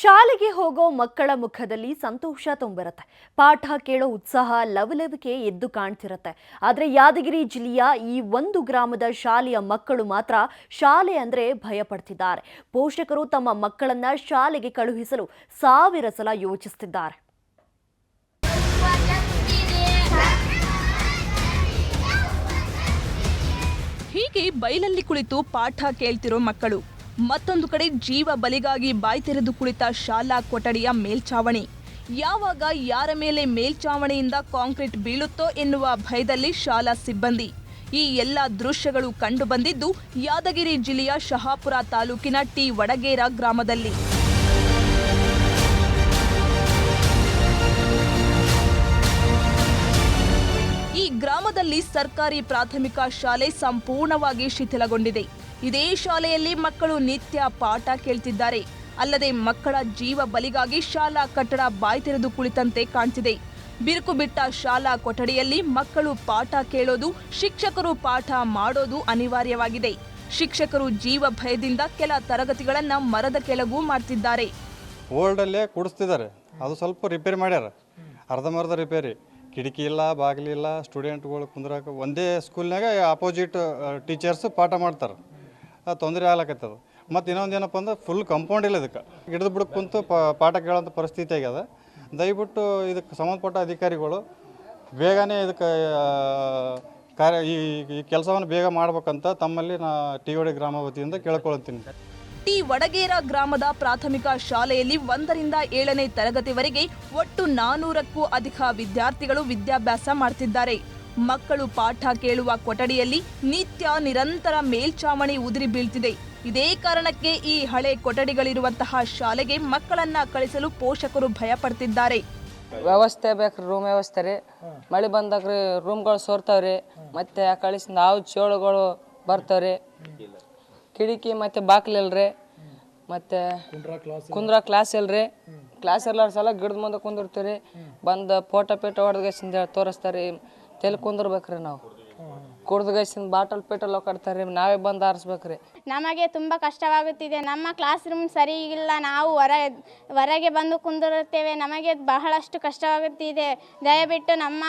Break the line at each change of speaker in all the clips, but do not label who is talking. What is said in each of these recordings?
ಶಾಲೆಗೆ ಹೋಗೋ ಮಕ್ಕಳ ಮುಖದಲ್ಲಿ ಸಂತೋಷ ತುಂಬಿರುತ್ತೆ. ಪಾಠ ಕೇಳೋ ಉತ್ಸಾಹ ಲವಲವಿಕೆ ಎದ್ದು ಕಾಣ್ತಿರುತ್ತೆ. ಆದರೆ ಯಾದಗಿರಿ ಜಿಲ್ಲೆಯ ಈ ಒಂದು ಗ್ರಾಮದ ಶಾಲೆಯ ಮಕ್ಕಳು ಮಾತ್ರ ಶಾಲೆ ಅಂದರೆ ಭಯಪಡ್ತಿದ್ದಾರೆ. ಪೋಷಕರು ತಮ್ಮ ಮಕ್ಕಳನ್ನ ಶಾಲೆಗೆ ಕಳುಹಿಸಲು ಸಾವಿರ ಸಲ ಯೋಚಿಸ್ತಿದ್ದಾರೆ.
ಹೀಗೆ ಬೈಲಲ್ಲಿ ಕುಳಿತು ಪಾಠ ಕೇಳ್ತಿರೋ ಮಕ್ಕಳು ಮತ್ತೊಂದು ಕಡೆ ಜೀವ ಬಲಿಗಾಗಿ ಬಾಯ್ ತೆರೆದು ಕುಳಿತ ಶಾಲಾ ಕೊಠಡಿಯ ಮೇಲ್ಛಾವಣಿ ಯಾವಾಗ ಯಾರ ಮೇಲೆ ಮೇಲ್ಛಾವಣಿಯಿಂದ ಕಾಂಕ್ರೀಟ್ ಬೀಳುತ್ತೋ ಎನ್ನುವ ಭಯದಲ್ಲಿ ಶಾಲಾ ಸಿಬ್ಬಂದಿ. ಈ ಎಲ್ಲ ದೃಶ್ಯಗಳು ಕಂಡುಬಂದಿದ್ದು ಯಾದಗಿರಿ ಜಿಲ್ಲೆಯ ಶಹಾಪುರ ತಾಲೂಕಿನ ಟಿ. ವಡಗೇರ ಗ್ರಾಮದಲ್ಲಿ. ಗ್ರಾಮದಲ್ಲಿ ಸರ್ಕಾರಿ ಪ್ರಾಥಮಿಕ ಶಾಲೆ ಸಂಪೂರ್ಣವಾಗಿ ಶಿಥಿಲಗೊಂಡಿದೆ. ಇದೇ ಶಾಲೆಯಲ್ಲಿ ಮಕ್ಕಳು ನಿತ್ಯ ಪಾಠ ಕೇಳ್ತಿದ್ದಾರೆ. ಅಲ್ಲದೆ ಮಕ್ಕಳ ಜೀವ ಬಲಿಗಾಗಿ ಶಾಲಾ ಕಟ್ಟಡ ಬಾಯ್ ತೆರೆದು ಕುಳಿತಂತೆ ಕಾಣ್ತಿದೆ. ಬಿರುಕು ಬಿಟ್ಟ ಶಾಲಾ ಕೊಠಡಿಯಲ್ಲಿ ಮಕ್ಕಳು ಪಾಠ ಕೇಳೋದು, ಶಿಕ್ಷಕರು ಪಾಠ ಮಾಡೋದು ಅನಿವಾರ್ಯವಾಗಿದೆ. ಶಿಕ್ಷಕರು ಜೀವ ಭಯದಿಂದ ಕೆಲ ತರಗತಿಗಳನ್ನ ಮರದ ಕೆಳಗೂ ಮಾಡ್ತಿದ್ದಾರೆ.
ಅದು ಸ್ವಲ್ಪ ರಿಪೇರಿ ಮಾಡ್ಯಾರ. ಅರ್ಧಂಬರ್ಧ ರಿಪೇರಿ ಕಿಟಕಿ ಇಲ್ಲ, ಬಾಗಿಲು ಇಲ್ಲ ಸ್ಟೂಡೆಂಟ್ಗಳು ಕುಂದ್ರಾಕ ಒಂದೇ ಸ್ಕೂಲ್ನಾಗ ಆಪೋಸಿಟ್ ಟೀಚರ್ಸ್ ಪಾಠ ಮಾಡ್ತಾರೆ. ತೊಂದರೆ ಆಗ್ಲಕತ್ತದ. ಮತ್ತು ಇನ್ನೊಂದು ಏನಪ್ಪ ಅಂದ್ರೆ ಫುಲ್ ಕಂಪೌಂಡ್ ಇಲ್ಲ ಇದಕ್ಕೆ. ಗಿಡದ ಬಿಡಕ್ಕೆ ಕುಂತು ಪಾಠ ಕೇಳೋಂಥ ಪರಿಸ್ಥಿತಿ ಆಗ್ಯದ. ದಯವಿಟ್ಟು ಇದಕ್ಕೆ ಸಂಬಂಧಪಟ್ಟ ಅಧಿಕಾರಿಗಳು ಬೇಗನೆ ಇದಕ್ಕೆ ಕಾರ್ಯ, ಈ ಕೆಲಸವನ್ನು ಬೇಗ ಮಾಡ್ಬೇಕಂತ ತಮ್ಮಲ್ಲಿ ನಾ ಟಿ ಒಡಿ ಗ್ರಾಮ ವತಿಯಿಂದ ಕೇಳ್ಕೊಳ್ತೀನಿ.
ಟಿ ವಡಗೇರ ಗ್ರಾಮದ ಪ್ರಾಥಮಿಕ ಶಾಲೆಯಲ್ಲಿ ಒಂದರಿಂದ ಏಳನೇ ತರಗತಿವರೆಗೆ ಒಟ್ಟು ನಾನೂರಕ್ಕೂ ಅಧಿಕ ವಿದ್ಯಾರ್ಥಿಗಳು ವಿದ್ಯಾಭ್ಯಾಸ ಮಾಡ್ತಿದ್ದಾರೆ. ಮಕ್ಕಳು ಪಾಠ ಕೇಳುವ ಕೊಠಡಿಯಲ್ಲಿ ನಿತ್ಯ ನಿರಂತರ ಮೇಲ್ಚಾವಣಿ ಉದುರಿ ಬೀಳ್ತಿದೆ. ಇದೇ ಕಾರಣಕ್ಕೆ ಈ ಹಳೆ ಕೊಠಡಿಗಳಿರುವಂತಹ ಶಾಲೆಗೆ ಮಕ್ಕಳನ್ನ ಕಳಿಸಲು ಪೋಷಕರು ಭಯ ಪಡ್ತಿದ್ದಾರೆ
ವ್ಯವಸ್ಥೆ ಬೇಕು ರೂಮ್ ವ್ಯವಸ್ಥೆ ರೀ. ಮಳೆ ಬಂದಾಗ ರೀ ರೂಮ್ಗಳು ಸೋರ್ತಾವ್ರಿ ಮತ್ತೆ ಆ ಕಳಿಸಿ ನಾವು ಚೇಳುಗಳು ಬರ್ತಾವ್ರಿ ಕಿಟಕಿ ಮತ್ತೆ ಬಾಕ್ಲಿಲ್ರಿ ಮತ್ತೆ ಕುಂದ್ರ ಕ್ಲಾಸ್ ಇಲ್ರಿ ಕ್ಲಾಸ್ ಎಲ್ಲಾರ ಸಲ ಗಿಡದ ಮುಂದೆ ಕುಂದಿರ್ತೀವಿ ಬಂದು ಫೋಟೋ ಪೇಟ ಹೊಡೆದ್ಗೇಸಿಂದ ತೋರಿಸ್ತಾರೆ ತೆಲ್ ಕುಂದಿರ್ಬೇಕ್ರಿ ನಾವು. ಕುಡ್ದಗೇಸಿಂದ ಬಾಟಲ್ ಪೇಟಲ್ ಹೋಗ್ತಾರೆ ನಾವೇ ಬಂದು ಆರಿಸ್ಬೇಕ್ರಿ.
ನಮಗೆ ತುಂಬ ಕಷ್ಟವಾಗುತ್ತಿದೆ. ನಮ್ಮ ಕ್ಲಾಸ್ ರೂಮ್ ಸರಿ ಇಲ್ಲ. ನಾವು ಹೊರ ಹೊರಗೆ ಬಂದು ಕುಂದಿರುತ್ತೇವೆ. ನಮಗೆ ಬಹಳಷ್ಟು ಕಷ್ಟವಾಗುತ್ತಿದೆ. ದಯವಿಟ್ಟು ನಮ್ಮ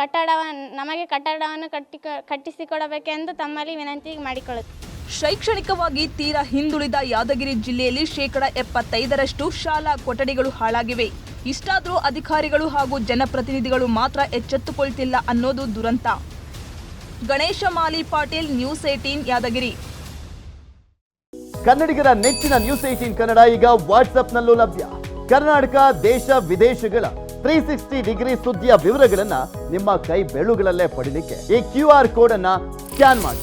ಕಟ್ಟಡವನ್ನು ನಮಗೆ ಕಟ್ಟಡವನ್ನು ಕಟ್ಟಿ ಕಟ್ಟಿಸಿಕೊಡಬೇಕೆಂದು ತಮ್ಮಲ್ಲಿ ವಿನಂತಿ ಮಾಡಿಕೊಳ್ಳುತ್ತೇವೆ
ಶೈಕ್ಷಣಿಕವಾಗಿ ತೀರಾ ಹಿಂದುಳಿದ ಯಾದಗಿರಿ ಜಿಲ್ಲೆಯಲ್ಲಿ ಶೇಕಡ ಎಪ್ಪತ್ತೈದರಷ್ಟು ಶಾಲಾ ಕೊಠಡಿಗಳು ಹಾಳಾಗಿವೆ. ಇಷ್ಟಾದರೂ ಅಧಿಕಾರಿಗಳು ಹಾಗೂ ಜನಪ್ರತಿನಿಧಿಗಳು ಮಾತ್ರ ಎಚ್ಚೆತ್ತುಕೊಳ್ತಿಲ್ಲ ಅನ್ನೋದು ದುರಂತ. Ganesh Mali Patil, news eighteen Yadgiri.
ಕನ್ನಡಿಗರ ನೆಚ್ಚಿನ ನ್ಯೂಸ್ ಏಟೀನ್ ಕನ್ನಡ ಈಗ ವಾಟ್ಸ್ಆಪ್ನಲ್ಲೂ ಲಭ್ಯ. ಕರ್ನಾಟಕ, ದೇಶ, ವಿದೇಶಗಳ ತ್ರೀ ಸಿಕ್ಸ್ಟಿ ಡಿಗ್ರಿ ಸುದ್ದಿಯ ವಿವರಗಳನ್ನ ನಿಮ್ಮ ಕೈ ಬೆಳುಗಳಲ್ಲೇ ಪಡೀಲಿಕ್ಕೆ ಈ ಕ್ಯೂ ಆರ್ ಕೋಡ್ ಅನ್ನ ಸ್ಕ್ಯಾನ್ ಮಾಡಿ.